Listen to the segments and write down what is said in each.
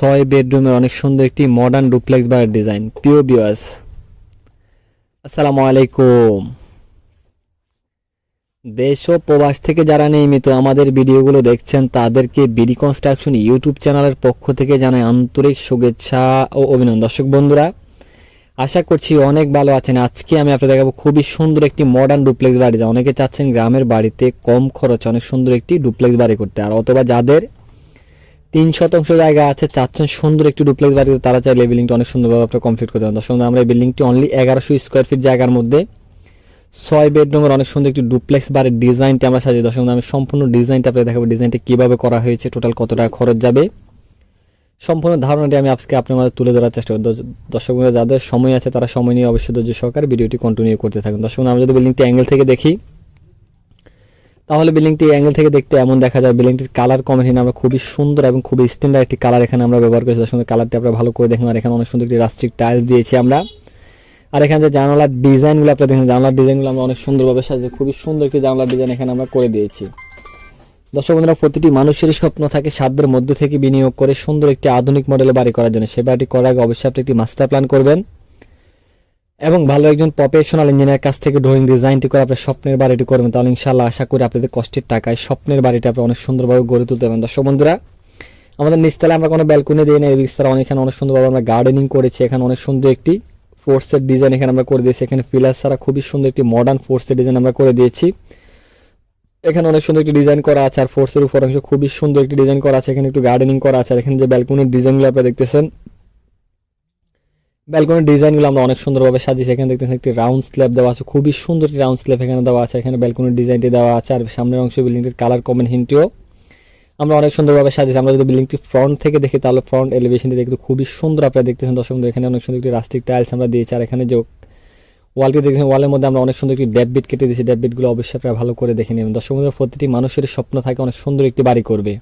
ছয় বেডরুমের অনেক সুন্দর একটি মডার্ন ডুপ্লেক্স বাড়ির ডিজাইন পিও বিওয়াস আসসালামু আলাইকুম দেশ ও প্রবাস থেকে যারা নিয়মিত আমাদের ভিডিওগুলো দেখছেন, তাদেরকে বিডি কনস্ট্রাকশন ইউটিউব চ্যানেলের পক্ষ থেকে জানাই আন্তরিক শুভেচ্ছা ও অভিনন্দন। দর্শক বন্ধুরা, আশা করছি অনেক ভালো আছেন। আজকে আমি আপনাদের দেখাবো খুবই সুন্দর একটি মডার্ন ডুপ্লেক্স বাড়ি যা অনেকে চাচ্ছেন গ্রামের বাড়িতে কম খরচ অনেক সুন্দর একটি ডুপ্লেক্স বাড়ি করতে। আর অথবা যাদের তিন শতাংশ জায়গা আছে চাচ্ছেন সুন্দর একটি ডুপ্লেক্স বাড়িতে, তারা চাইলে এই বিল্ডিংটি অনেক সুন্দরভাবে আপনারা কমপ্লিট করতে পারেন দর্শক আমরা এই বিল্ডিংটি অনলি এগারোশো স্কোয়ার ফিট জায়গার মধ্যে ছয় বেডরুমের অনেক সুন্দর একটি ডুপ্লেক্স বাড়ির ডিজাইনটি আমরা সাজিয়ে দর্শক আমি সম্পূর্ণ ডিজাইনটা আপনাদের দেখাবো। ডিজাইনটা কীভাবে করা হয়েছে টোটাল কত টাকা খরচ যাবে, সম্পূর্ণ ধারণাটি আমি আজকে আপনার মাঝে তুলে ধরার চেষ্টা দর্শ- দর্শক যাদের সময় আছে, তারা সময় নিয়ে অবশ্যই ধৈর্য সহকারে ভিডিওটি কন্টিনিউ করতে থাকুন। দর্শক আমরা যদি বিল্ডিংটি অ্যাঙ্গেল থেকে দেখি তাহলে বিল্ডিংটি অ্যাঙ্গেল থেকে দেখতে এমন দেখা যায়। বিল্ডিংটির কালার কম্বিনেশন আমরা খুবই সুন্দর এবং খুবই স্ট্যান্ডার্ড একটি কালার এখানে আমরা ব্যবহার করেছি। দর্শক বন্ধু, কালারটি আপনারা ভালো করে দেখুন আর এখানে অনেক সুন্দর একটি রাস্ট্রিক টাইলস দিয়েছি আমরা। আর এখানে যে জানালার ডিজাইনগুলো আপনারা দেখেন জানালার ডিজাইনগুলো আমরা অনেক সুন্দরভাবে সাজিয়ে খুবই সুন্দর একটি জানালার ডিজাইন এখানে আমরা করে দিয়েছি। দর্শক বন্ধুরা প্রতিটি মানুষেরই স্বপ্ন থাকে সাধ্যের মধ্য থেকে বিনিয়োগ করে সুন্দর একটি আধুনিক মডেলে বাড়ি করার জন্য। সে বাড়িটি করার আগে অবশ্যই আপনি একটি মাস্টার প্ল্যান করবেন। এবং ভালো একজন প্রফেশনাল ইঞ্জিনিয়ার কাছ থেকে ড্রয়িং ডিজাইনটি করে আপনার স্বপ্নের বাড়িটি করবেন, তাহলে ইনশাল্লাহ আশা করি আপনাদের কষ্টের টাকায় স্বপ্নের বাড়িটা আপনি অনেক সুন্দরভাবে গড়ে তুলতে পারবেন। দর্শক বন্ধুরা, আমাদের নিচতলায় আমরা কোনো ব্যালকনি দিই না, এই বিস্তার এখানে অনেক সুন্দরভাবে আমরা গার্ডেনিং করেছি, এখানে অনেক সুন্দর একটি ফোর্সের ডিজাইন এখানে আমরা করে দিয়েছি, এখানে পিলার ছাড়া খুবই সুন্দর একটি মডার্ন ফোর্সের ডিজাইন আমরা করে দিয়েছি। এখানে অনেক সুন্দর একটি ডিজাইন করা আছে, আর ফোর্সের উপর অংশ খুবই সুন্দর একটি ডিজাইন করা আছে, এখানে একটু গার্ডেনিং করা আছে এখানে যে ব্যালকনির ডিজাইনগুলো আপনারা দেখতেছেন ব্যালকনির ডিজাইনগুলো আমরা অনেক সুন্দরভাবে সাজিয়েছি। এখানে দেখতেছেন একটি রাউন্ড স্ল্যাব দেওয়া আছে। খুবই সুন্দর রাউন্ড স্ল্যাব এখানে দেওয়া আছে। এখানে ব্যালকনির ডিজাইনটি দেওয়া আছে। আর সামনের অংশ বিল্ডিংটির কালার কম্বিনেশনটিও আমরা অনেক সুন্দরভাবে সাজিয়েছি। আমরা যদি বিল্ডিংটি ফ্রন্ট থেকে দেখি, তাহলে ফ্রন্ট এলিভেশনটি দেখতে খুবই সুন্দর। আপনারা দেখতেছেন দর্শক এখানে অনেক সুন্দর একটি রাস্টিক টাইলস আমরা দিয়েছি। আর এখানে যে ওয়ালটি দেখছেন ওয়ালের মধ্যে আমরা অনেক সুন্দর একটি ড্যাব বিট কেটে দিয়েছি। ড্যাব বিটগুলো অবশ্যই আপনারা ভালো করে দেখে নেবেন। দর্শক প্রতিটি মানুষের স্বপ্ন থাকে, অনেক সুন্দর একটি বাড়ি করবে।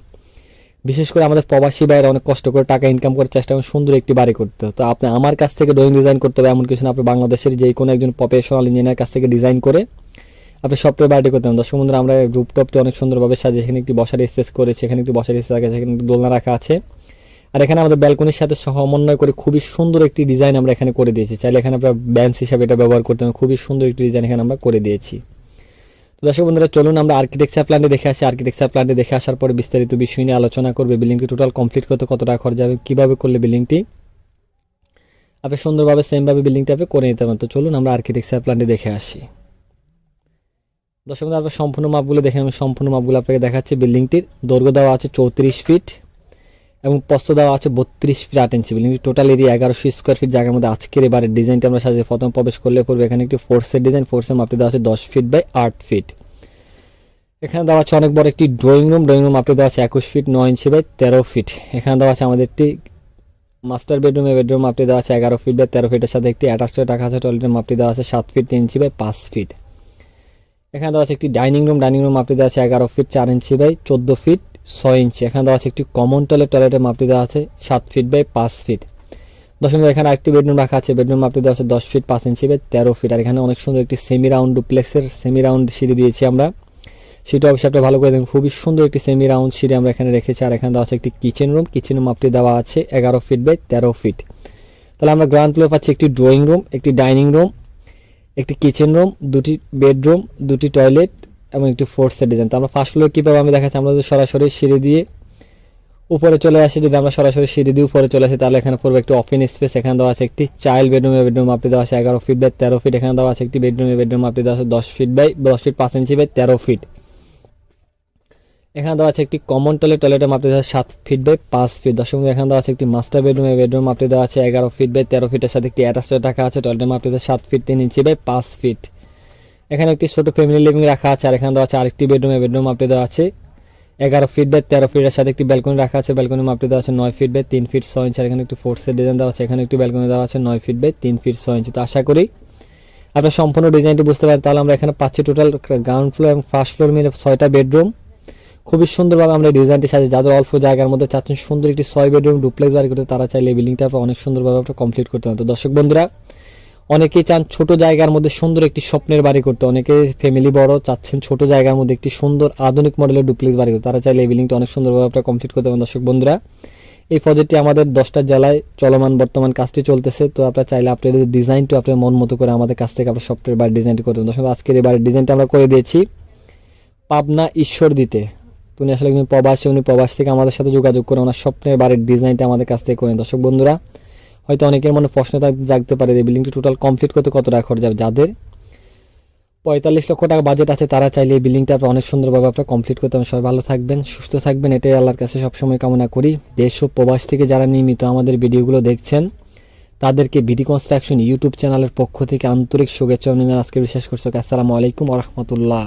বিশেষ করে আমাদের প্রবাসী বাইরে অনেক কষ্ট করে টাকা ইনকাম করার চেষ্টা করেন সুন্দর একটি বাড়ি করতে তো আপনি আমার কাছ থেকে ড্রয়িং ডিজাইন করতে হবে, এমন কিছু না, আপনি বাংলাদেশের যে কোনো একজন প্রফেশনাল ইঞ্জিনিয়ার কাছ থেকে ডিজাইন করে আপনি স্বপ্নের বাড়িটি করতে হবে দর্শক বন্ধুরা, আমরা রুপটপটি অনেক সুন্দরভাবে সাজিয়ে এখানে একটি বসার স্পেস করেছি এখানে একটি বসার স্পেস রাখা সেখানে একটি দোলনা রাখা আছে। আর এখানে আমাদের ব্যালকনির সাথে সমন্বয় করে খুবই সুন্দর একটি ডিজাইন আমরা এখানে করে দিয়েছি। চাইলে এখানে আপনার ব্যান্স হিসাবে এটা ব্যবহার করতে খুবই সুন্দর একটি ডিজাইন এখানে আমরা করে দিয়েছি। দর্শক বন্ধুরা, চলুন আমরা আর্কিটেকচার প্ল্যানটি দেখে আসি। আর্কিটেকচার প্ল্যানটি দেখে আসার পরে বিস্তারিত বিষয় নিয়ে আলোচনা করবে। বিল্ডিংটি টোটাল কমপ্লিট করতে কত টাকা খরচ যাবে কীভাবে করলে বিল্ডিংটি আপনি সুন্দরভাবে সেমভাবে বিল্ডিংটি আপনি করে নিতে পারেন। তো চলুন আমরা আর্কিটেকচার প্ল্যানটি দেখে আসি। দর্শক বন্ধুরা আপনার সম্পূর্ণ মাপগুলো দেখে আমি সম্পূর্ণ মাপগুলো আপনাকে দেখাচ্ছি। বিল্ডিংটির দৈর্ঘ্য দেওয়া আছে চৌত্রিশ ফিট এবং প্রস্থ দেওয়া আছে বত্রিশ ফিট আট ইঞ্চি বিল্ডিংটি টোটাল এরিয়া এগারোশো স্কোয়ার ফিট জায়গার মধ্যে আজকের এবারে ডিজাইনটি আমরা সাজিয়ে প্রথম প্রবেশ করলে পড়বে। এখানে একটি ফোর্সের ডিজাইন ফোর্সের মাপটি দেওয়া আছে দশ ফিট বাই আট ফিট এখানে দেওয়া আছে অনেক বড় একটি ড্রয়িং রুম ড্রয়িং রুম মাপটি দেওয়া আছে একুশ ফিট নয় ইঞ্চি বাই তেরো ফিট এখানে দেওয়া আছে আমাদের একটি মাস্টার বেডরুমে বেডরুম মাপটি দেওয়া আছে এগারো ফিট বাই তেরো ফিটের সাথে একটি অ্যাটাচ টাকা আছে। টয়লেটের মাপটি দেওয়া আছে সাত ফিট তিন ইঞ্চি বাই পাঁচ ফিট এখানে দেওয়া আছে একটি ডাইনিং রুম ডাইনিং রুম মাপটি দেওয়া আছে এগারো ফিট চার ইঞ্চি বাই চোদ্দ ফিট ছয় ইঞ্চি। এখানে দেওয়া আছে একটি কমন টয়লেট টয়লেটের মাপটি দেওয়া আছে সাত ফিট বাই পাঁচ ফিট দশমিক এখানে আরেকটি বেডরুম রাখা আছে। বেডরুম মাপটি দেওয়া আছে দশ ফিট পাঁচ ইঞ্চি বাই তেরো ফিট আর এখানে অনেক সুন্দর একটি সেমি রাউন্ড ডুপ্লেক্সের সেমি রাউন্ড সিঁড়ি দিয়েছি আমরা। সেটা অবশ্যই আপনি ভালো করে দেখুন। খুবই সুন্দর একটি সেমি রাউন্ড সিঁড়ি আমরা এখানে রেখেছি। আর এখানে দেওয়া আছে একটি কিচেন রুম কিচেন মাপটি দেওয়া আছে এগারো ফিট বাই তেরো ফিট তাহলে আমরা গ্রাউন্ড ফ্লোর পাচ্ছি একটি ড্রয়িং রুম একটি ডাইনিং রুম একটি কিচেন রুম দুটি বেডরুম দুটি টয়লেট এবং একটি ফোর্সের ডিজাইন তো আমরা ফার্স্ট ফ্লোর কীভাবে আমি দেখাচ্ছি? আমরা যদি সরাসরি সিঁড়ি দিয়ে উপরে চলে আসি, যদি আমরা সরাসরি সিঁড়ি দিয়ে উপরে চলে আসি, তাহলে এখানে পড়বে একটি অফিন স্পেস এখানে দেওয়া আছে একটি চাইল্ড বেডরুমে বেডরুম আপনি দেওয়া আছে এগারো ফিট বাই তেরো ফিট এখানে দেওয়া আছে একটি বেডরুমে বেডরুম আপনি দেওয়া আছে দশ ফিট বাই দশ ফিট পাঁচ ইঞ্চি বাই তেরো ফিট এখানে দেওয়া আছে একটি কমন টয়লেট টয়লেটের মাপটি দেওয়া সাত ফিট বাই পাঁচ ফিট দশ মিনিট এখানে দেওয়া আছে একটি মাস্টার বেডরুমে বেডরুম মাপটি দেওয়া আছে এগারো ফিট বাই তেরো ফিটের সাথে একটি অ্যাটাচ টাকা আছে টয়লেটের মাপটি দেওয়া সাত ফিট তিন ইঞ্চি বাই পাঁচ ফিট এখানে একটি ছোট ফ্যামিলি লিভিং রাখা আছে, আর এখানে দেওয়া আছে আরেকটি বেডরুমে বেডরুম মাপটি দেওয়া আছে। এগারো ফিট বাই তেরো ফিটের সাথে একটি ব্যালকনি রাখা আছে ব্যালকনি মাপটি দেওয়া আছে নয় ফিট বাই তিন ফিট ছয় ইঞ্চি আর এখানে একটি ফোর্সের ডিজাইন দেওয়া আছে, এখানে একটি ব্যালকনি দেওয়া আছে নয় ফিট বাই তিন ফিট ছয় ইঞ্চি তো আশা করি আপনার সম্পূর্ণ ডিজাইনটি বুঝতে পারেন তাহলে আমরা এখানে পাচ্ছি টোটাল গ্রাউন্ড ফ্লোর এবং ফার্স্ট ফ্লোর মিলে ছয়টা বেডরুম খুবই সুন্দরভাবে আমরা ডিজাইনটি সাজিয়ে যাদের অল্প জায়গার মধ্যে চাচ্ছেন সুন্দর একটি ছয় বেডরুম ডুপ্লেক্স বাড়ি করতে, তারা চাইলে বিল্ডিংটা অনেক সুন্দরভাবে আপনার কমপ্লিট করতে হবে তো দর্শক বন্ধুরা অনেকেই চান ছোট জায়গার মধ্যে সুন্দর একটি স্বপ্নের বাড়ি করতে। অনেকে ফ্যামিলি বড়, চাচ্ছেন ছোট জায়গার মধ্যে একটি সুন্দর আধুনিক মডেলের ডুপ্লেক্স বাড়ি করতে। তারা চাইলে এই বিল্ডিংটা অনেক সুন্দরভাবে আপনারা কমপ্লিট করতে পারেন। দর্শক বন্ধুরা, এই প্রজেক্টটি আমাদের দশটা জেলায় চলমান, বর্তমান কাজটি চলতেছে। তো আপনারা চাইলে আপনাদের ডিজাইনটি আপনার মন মতো করে আমাদের কাছ থেকে আপনার সফটওয়্যার বাড়ির ডিজাইনটি করতে পারেন। দর্শক, আজকের এই বাড়ির ডিজাইনটা আমরা করে দিয়েছি পাবনা ঈশ্বর দিতে উনি আসলে প্রবাসী, উনি প্রবাস থেকে আমাদের সাথে যোগাযোগ করে ওনার স্বপ্নের বাড়ির ডিজাইনটা আমাদের কাছ থেকে করেন দর্শক বন্ধুরা হয়তো অনেকের মনে প্রশ্ন জাগতে পারে যে বিল্ডিংটি টোটাল কমপ্লিট করতে কত টাকা খরচ যাবে যাদের পঁয়তাল্লিশ লক্ষ টাকা বাজেট আছে, তারা চাইলে এই বিল্ডিংটা আপনার অনেক সুন্দরভাবে আপনার কমপ্লিট করতে সবাই ভালো থাকবেন, সুস্থ থাকবেন, এটাই আল্লাহর কাছে সবসময় কামনা করি। দেশ ও প্রবাস থেকে যারা নিয়মিত আমাদের ভিডিওগুলো দেখছেন, তাদেরকে বিডি কনস্ট্রাকশন ইউটিউব চ্যানেলের পক্ষ থেকে আন্তরিক শুভেচ্ছা আজকে বিশ্বাস করছি। আসসালামু আলাইকুম রহমতুল্লাহ।